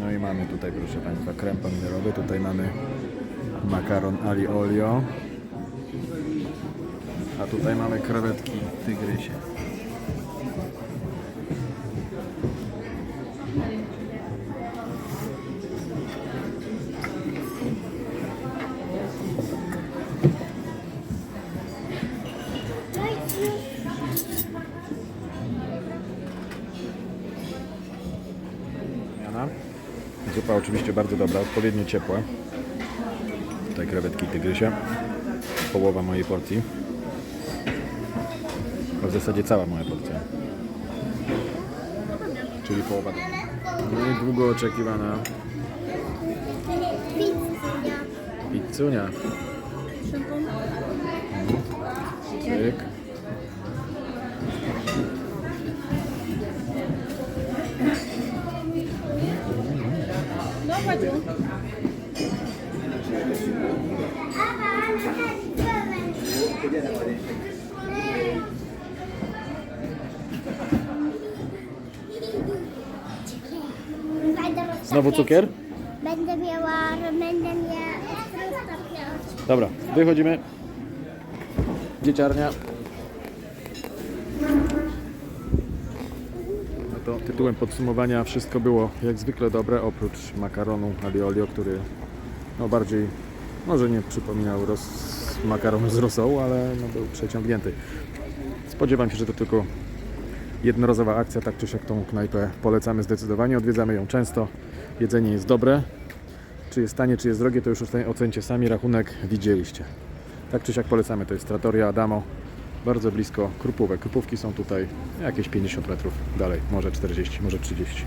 No i mamy tutaj, proszę Państwa, krem pomidorowy. Tutaj mamy makaron ali olio. A tutaj mamy krewetki tygrysie. Zupa oczywiście bardzo dobra, odpowiednio ciepła. Tutaj krewetki tygrysie. Połowa mojej porcji. A w zasadzie cała moja porcja. Czyli połowa. No i długo oczekiwana pizzunia. Cyk. Znowu cukier? Będę miała, będę miała. Dobra, wychodzimy. Dzieciarnia. No to tytułem podsumowania wszystko było jak zwykle dobre, oprócz makaronu aliolio, który no bardziej, może nie przypominał roz, makaron z rosą, ale no był przeciągnięty. Spodziewam się, że to tylko jednorazowa akcja, tak czy siak tą knajpę polecamy zdecydowanie, odwiedzamy ją często, jedzenie jest dobre, czy jest tanie, czy jest drogie, to już ocen- ocencie sami, rachunek widzieliście. Tak czy siak polecamy, to jest Trattoria Adamo, bardzo blisko Krupówek. Krupówki są tutaj jakieś 50 metrów dalej, może 40, może 30.